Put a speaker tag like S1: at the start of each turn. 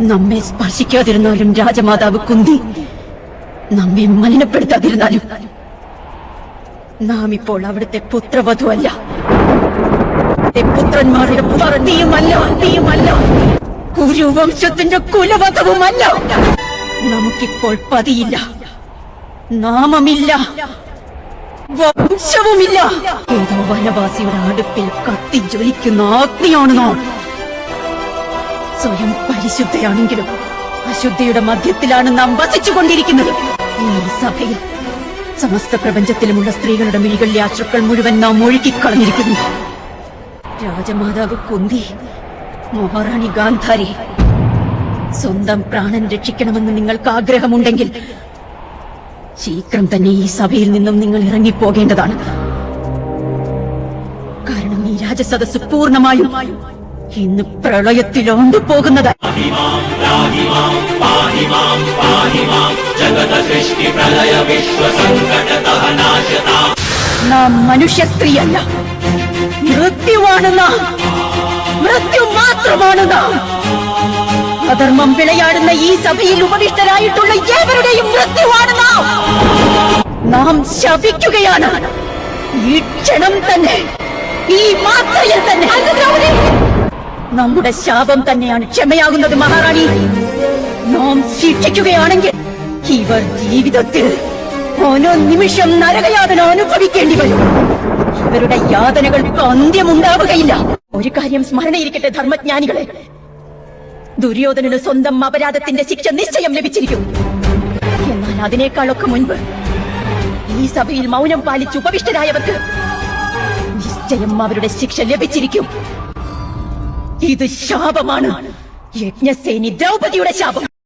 S1: നമ്മെ സ്പർശിക്കാതിരുന്നാലും രാജമാതാവ് കുന്തി നമ്മെ മലിനപ്പെടുത്താതിരുന്നാലും നാം ഇപ്പോൾ അവിടുത്തെ പുത്രവധുവല്ല. പുത്രന്മാരുടെ കുരുവംശത്തിന്റെ കുലവധവുമല്ല. നമുക്കിപ്പോൾ പതിയില്ല. നാമമില്ല. വംശവുമില്ല. ഏതോ വനവാസിയുടെ അടുപ്പിൽ കത്തി ജ്വലിക്കുന്ന ആജ്ഞയാണ് നാം. സ്വയം പരിശുദ്ധയാണെങ്കിലും അശുദ്ധിയുടെ മധ്യത്തിലാണ് നാം വസിച്ചുകൊണ്ടിരിക്കുന്നത്. ഈ സഭയിൽ സമസ്ത പ്രപഞ്ചത്തിലുമുള്ള സ്ത്രീകളുടെ മിഴികളിലെ അശ്രുക്കൾ മുഴുവൻ നാം ഒഴുക്കിക്കളഞ്ഞിരിക്കുന്നു രാജമാതാവ് കുന്തി മഹാറാണി ഗാന്ധാരി സ്വന്തം പ്രാണൻ രക്ഷിക്കണമെന്ന് നിങ്ങൾക്ക് ആഗ്രഹമുണ്ടെങ്കിൽ ശീഘ്രം തന്നെ ഈ സഭയിൽ നിന്നും നിങ്ങൾ ഇറങ്ങിപ്പോകേണ്ടതാണ്. കാരണം ഈ രാജസദസ് പൂർണമായും ഇന്ന് പ്രളയത്തിലോണ്ടു പോകുന്നത്. നാം മനുഷ്യ സ്ത്രീയല്ല മൃത്യുവാണ് നാം. മൃത്യു മാത്രമാണ് നാം. അധർമ്മം വിളയാടുന്ന ഈ സഭയിൽ ഉപവിഷ്ടരായിട്ടുള്ള ഏവരുടെയും മൃത്യുവാണ് നാം. നാം ശപിക്കുകയാണ്. ഈ ക്ഷണം തന്നെ. ഈ മാത്രയിൽ തന്നെ. നമ്മുടെ ശാപം തന്നെയാണ് ക്ഷമയാകുന്നത് മഹാറാണി. നാം ശിക്ഷിക്കുകയാണെങ്കിൽ ഇവർ ജീവിതത്തിൽ ഓരോ നിമിഷം നരകയാതന അനുഭവിക്കേണ്ടി വരും. ഇവരുടെ യാതനകൾക്ക് അന്ത്യമുണ്ടാവുകയില്ല. ഒരു കാര്യം സ്മരണയിരിക്കട്ടെ ധർമ്മജ്ഞാനികളെ. ദുര്യോധനന് സ്വന്തം അപരാധത്തിന്റെ ശിക്ഷ നിശ്ചയം ലഭിച്ചിരിക്കും. എന്നാൽ അതിനേക്കാളൊക്കെ മുൻപ് ഈ സഭയിൽ മൗനം പാലിച്ച് ഉപവിഷ്ടരായവർക്ക് നിശ്ചയം അവരുടെ ശിക്ഷ ലഭിച്ചിരിക്കും. ഇത് ശാപമാണ്. യജ്ഞസേനി ദ്രൗപദിയുടെ ശാപം.